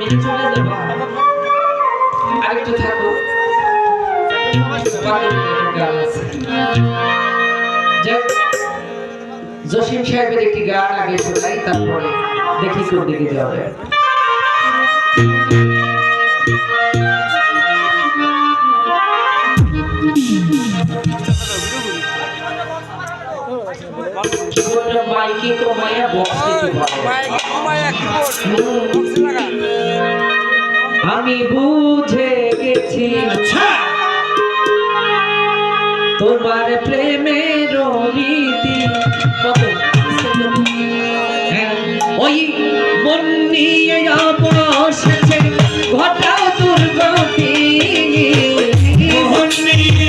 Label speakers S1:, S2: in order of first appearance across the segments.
S1: নিয়ে চলে যাব। আরেকটু থাকো। জসিম সাহেবের একটি গান আগে শোনাই তারপরে দেখি কোন দিকে যাবে মাইকি কমাইয়া বক্স দিতে পারে মাইকি কমাইয়া লাগা আমি বুঝে গেছি। আচ্ছা। তোমার প্রেমের রীতি হ্যাঁ। ওই মন নিয়ে বসেছে ঘটা দুর্গতি মন নিয়ে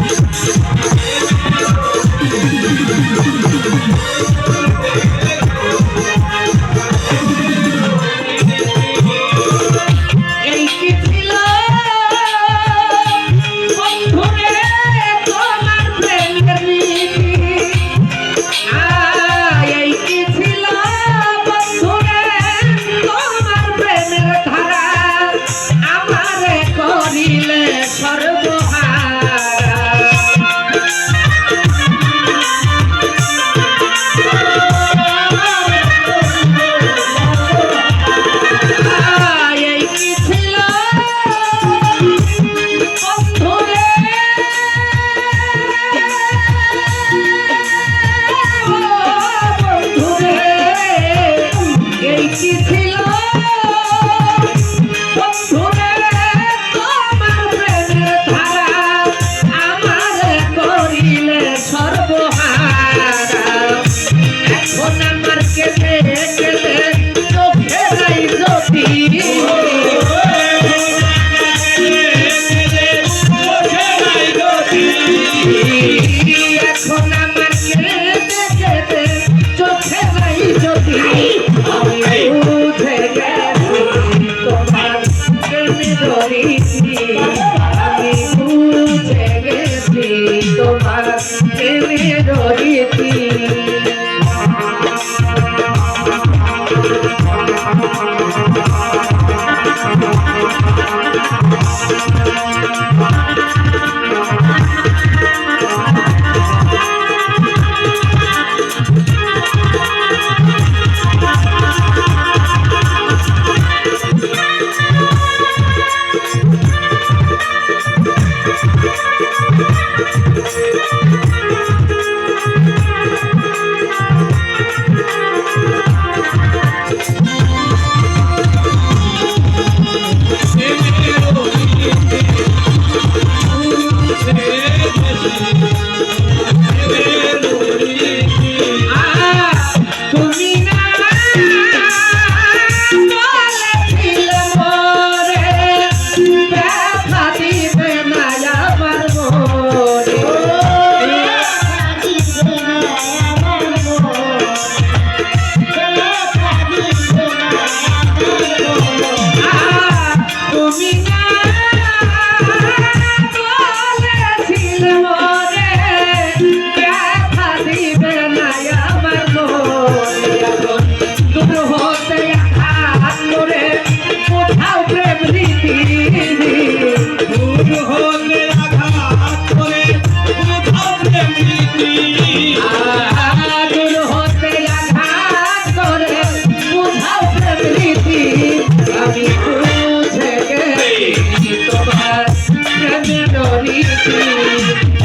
S1: তোমার প্রেমে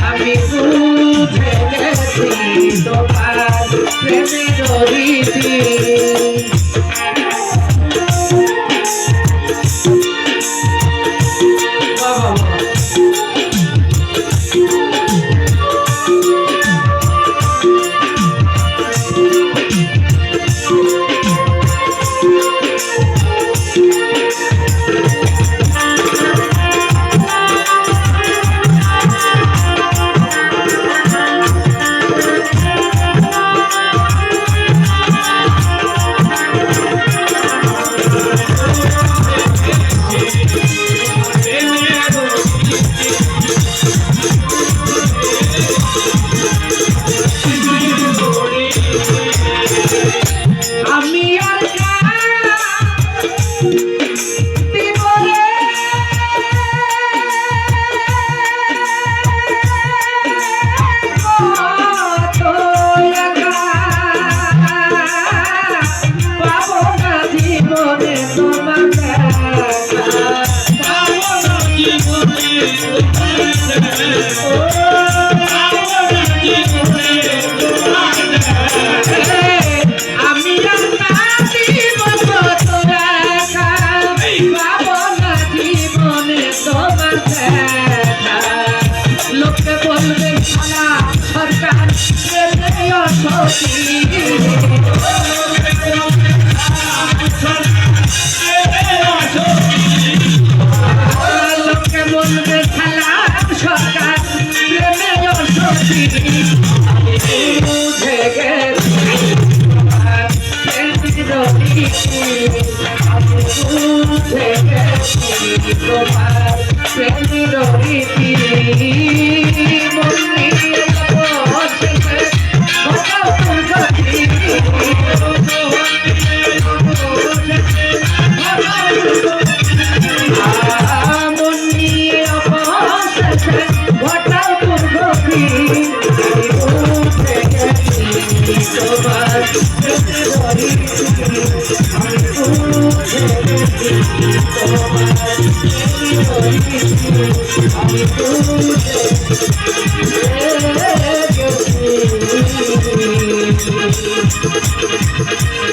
S1: আমি তোমার প্রেমে ডরিছি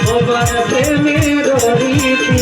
S1: তোমার প্রেমের রীতি।